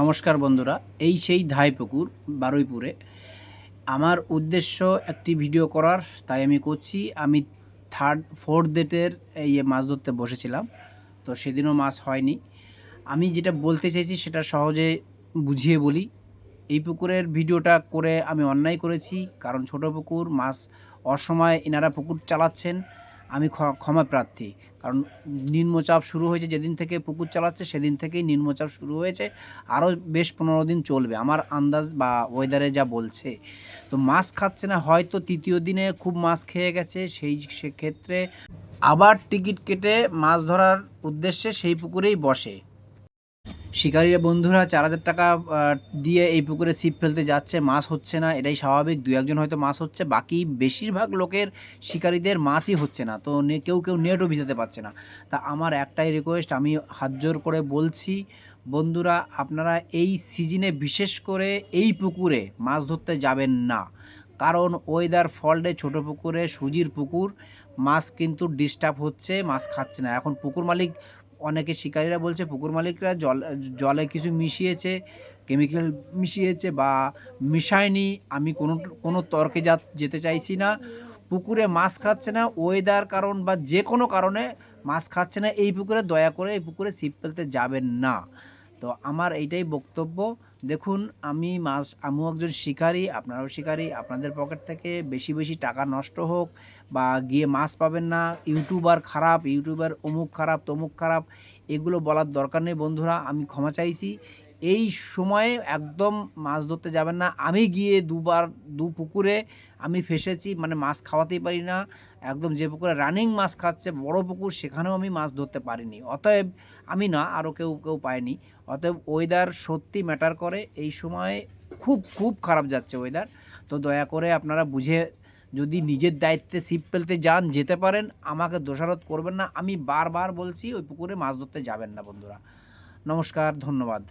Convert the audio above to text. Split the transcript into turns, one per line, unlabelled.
নমস্কার বন্ধুরা, এই সেই ধাই পুকুর বারুইপুরে। আমার উদ্দেশ্য একটি ভিডিও করার, তাই আমি করছি। আমি থার্ড ফোর্থ ডেটের এই মাছ ধরতে বসেছিলাম, তো সেদিনও মাছ হয়নি। আমি যেটা বলতে চাইছি সেটা সহজে বুঝিয়ে বলি। এই পুকুরের ভিডিওটা করে আমি অন্যায় করেছি, কারণ ছোট পুকুর, মাছ অসময়ে এনারা পুকুর চালাচ্ছেন। আমি ক্ষ- ক্ষমা প্রার্থী। কারণ নিম্নচাপ শুরু হয়েছে যেদিন থেকে পুকুর চালাচ্ছে, সেদিন থেকেই নিম্নচাপ শুরু হয়েছে। আরও বেশ পনেরো দিন চলবে। আমার আন্দাজ বা ওয়েদারে যা বলছে। তো মাছ খাচ্ছে না, হয়তো তৃতীয় দিনে খুব মাছ খেয়ে গেছে, সেই সেক্ষেত্রে আবার টিকিট কেটে মাছ ধরার উদ্দেশ্যে সেই পুকুরেই বসে। শিকারীরা বন্ধুরা চার হাজার টাকা দিয়ে এই পুকুরে ছিপ ফেলতে যাচ্ছে। মাছ হচ্ছে না, এটাই স্বাভাবিক। দু একজন হয়তো মাছ হচ্ছে, বাকি বেশিরভাগ লোকের শিকারীদের মাছই হচ্ছে না। তো কেউ কেউ নেটও ভিজাতে পারছে না। তা আমার একটাই রিকোয়েস্ট আমি হাত জোর করে বলছি, বন্ধুরা, আপনারা এই সিজনে বিশেষ করে এই পুকুরে মাছ ধরতে যাবেন না। কারণ ওয়েদার ফল্টে ছোট পুকুরে, সুজির পুকুর, মাছ কিন্তু ডিস্টার্ব হচ্ছে, মাছ খাচ্ছে না। এখন পুকুর মালিক অনেকে শিকারীরা বলছে পুকুর মালিকরা জল, জলে কিছু মিশিয়েছে, কেমিক্যাল মিশিয়েছে বা মিশায়নি, আমি কোনো কোনো তর্কে যা, যেতে চাইছি না। পুকুরে মাছ খাচ্ছে না ওয়েদার কারণ বা যে কোনো কারণে মাছ খাচ্ছে না, এই পুকুরে দয়া করে, এই পুকুরে ছিপ ফেলতে যাবেন না। তো আমার এইটাই বক্তব্য। দেখুন, আমি মাছ আমিও একজন শিকারী, আপনারাও শিকারী, আপনাদের পকেট থেকে বেশি বেশি টাকা নষ্ট হোক বা গিয়ে মাছ পাবেন না, ইউটিউবার খারাপ, ইউটিউবার অমুক খারাপ, তমুক খারাপ, এগুলো বলার দরকার নেই বন্ধুরা, আমি ক্ষমা চাইছি। এই সময়ে একদম মাছ ধরতে যাবেন না। আমি গিয়ে দুবার দু পুকুরে আমি ফেসেছি মানে মাছ খাওয়াতেই পারি না। একদম যে পুকুরে রানিং মাছ খাচ্ছে, বড় পুকুর, সেখানেও আমি মাছ ধরতে পারিনি। অতএব আমি না, আরও কেউ কেউ পায়নি। অতএব ওয়েদার সত্যি ম্যাটার করে। এই সময়ে খুব খুব খারাপ যাচ্ছে ওয়েদার তো দয়া করে আপনারা বুঝে যদি নিজের দায়িত্বে ছিপ ফেলতে যান, যেতে পারেন, আমাকে দোষারোপ করবেন না। আমি বারবার বলছি, ওই পুকুরে মাছ ধরতে যাবেন না, বন্ধুরা। নমস্কার, ধন্যবাদ।